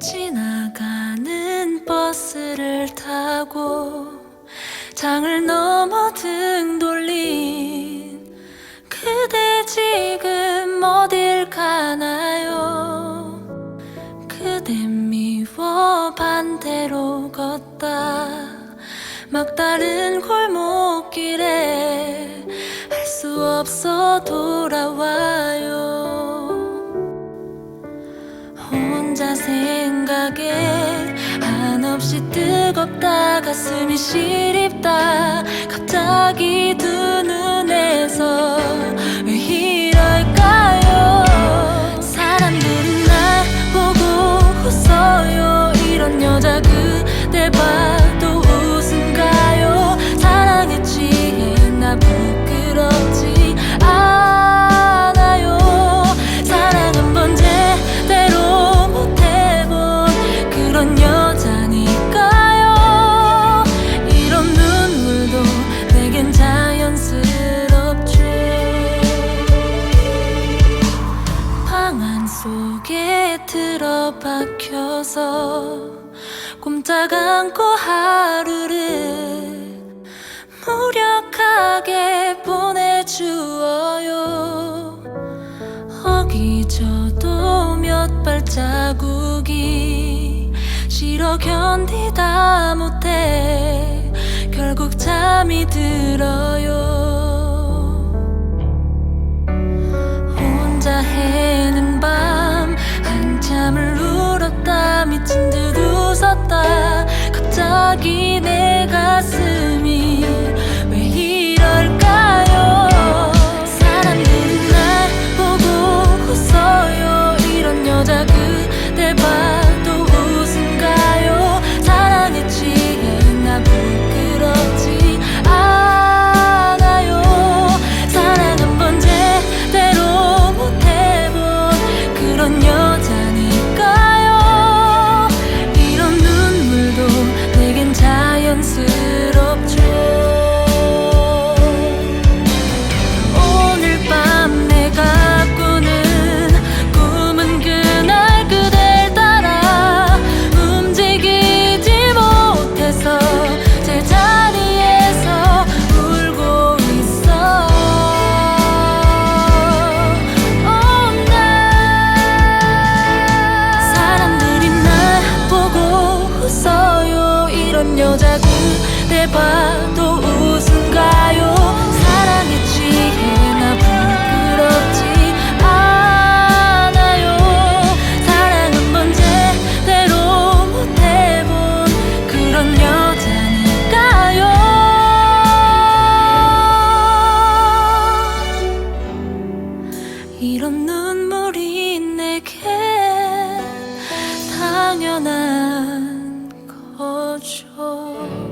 지나가는 버스를 타고 장을 넘어 등 돌린 그대 지금 어딜 가나요? 그대 미워 반대로 걷다 막다른 골목길에 할 수 없어 돌아와요 혼자 생각에 한없이 뜨겁다 가슴이 시립다. 갑자기 두 눈에서 속에 들어박혀서 꼼짝 않고 하루를 무력하게 보내주어요. 어기져도 몇 발자국이 싫어 견디다 못해 결국 잠이 들어 갑자기 내 가슴 여자 그대 봐도 웃음가요? 사랑에 취해 나 부끄럽지 이런 눈물이 내게 당연한 愁